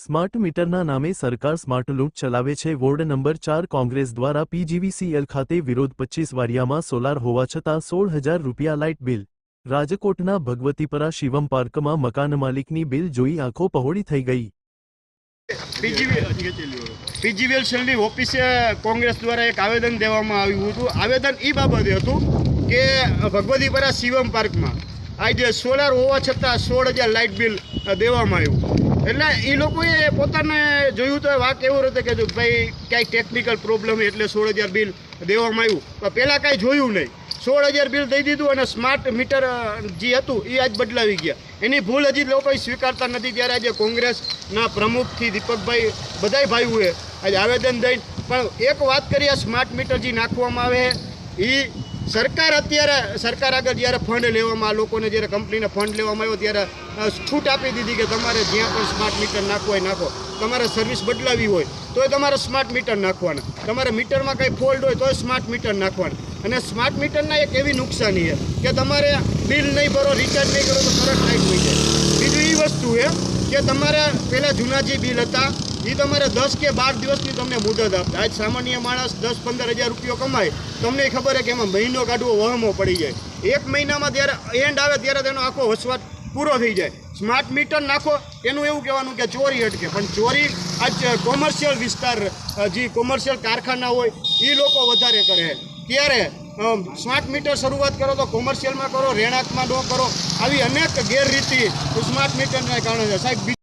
Smart મીટરના નામે સરકાર સ્માર્ટ લૂંટ ચલાવે છે. વોર્ડ નંબર ચાર કોંગ્રેસ દ્વારા પીજીવીસીએલ ખાતે વિરોધ પચીસ વારિયામાં સોલાર હોવા છતાં સોળ હજાર રૂપિયા લાઇટ બિલ. રાજકોટના ભગવતીપરા શિવમ પાર્કમાં મકાન માલિકની બિલ જોઈ આંખો પહોળી થઈ ગઈ. પીજીવીએલ સેલની ઓફિસે કોંગ્રેસ દ્વારા એક આવેદન દેવામાં આવ્યું હતું. આવેદન એ બાબતે હતું કે ભગવતીપરા શિવમ પાર્કમાં આજે સોલાર હોવા છતાં સોળ હજાર લાઇટ બિલ દેવામાં આવ્યું. એટલે એ લોકોએ પોતાને જોયું તો વાત એવું હતું કે ભાઈ ક્યાંય ટેકનિકલ પ્રોબ્લેમ એટલે સોળ હજાર બિલ દેવામાં આવ્યું. પણ પહેલાં કાંઈ જોયું નહીં. સોળ હજાર બિલ દઈ દીધું અને સ્માર્ટ મીટર જે હતું એ આજ બદલાવી ગયા. એની ભૂલ હજી લોકો સ્વીકારતા નથી. ત્યારે આજે કોંગ્રેસના પ્રમુખથી દીપકભાઈ, બધાય ભાઈઓએ આજે આવેદન દઈ પણ એક વાત કરીએ સ્માર્ટ મીટર જે નાખવામાં આવે એ સરકાર અત્યારે, સરકાર આગળ જ્યારે ફંડ લેવામાં લોકોને જ્યારે કંપનીને ફંડ લેવામાં આવ્યો ત્યારે છૂટ આપી દીધી કે તમારે જ્યાં પણ સ્માર્ટ મીટર નાખવું હોય નાખો. તમારે સર્વિસ બદલાવી હોય તો તમારે સ્માર્ટ મીટર નાખવાના. તમારે મીટરમાં કંઈ ફોલ્ટ હોય તો સ્માર્ટ મીટર નાખવાના. અને સ્માર્ટ મીટરના એક એવી નુકસાની છે કે તમારે બિલ નહીં ભરો રિચાર્જ નહીં કરો, તો તરત લાઈટ હોઈ જાય બીજું એ વસ્તુ છે કે તમારે પહેલાં જૂના જે બિલ હતા એ તમારે દસ કે બાર દિવસની તમને મુદત આપતા આજ સામાન્ય માણસ દસ પંદર હજાર રૂપિયો કમાય, તમને ખબર છે કે એમાં મહિનો કાઢવો વહમો પડી જાય. એક મહિનામાં જ્યારે એન્ડ આવે ત્યારે તેનો આખો વસવાટ પૂરો થઈ જાય. સ્માર્ટ મીટર નાખો, એનું એવું કહેવાનું કે ચોરી અટકે. પણ ચોરી આજ કોમર્શિયલ વિસ્તાર જે કોમર્શિયલ કારખાના હોય એ લોકો વધારે કરે. ત્યારે સ્માર્ટ મીટર શરૂઆત કરો તો કોમર્શિયલમાં કરો રહેણાંકમાં ન કરો, આવી અનેક ગેરરીતિ સ્માર્ટ મીટરને કારણે સાહેબ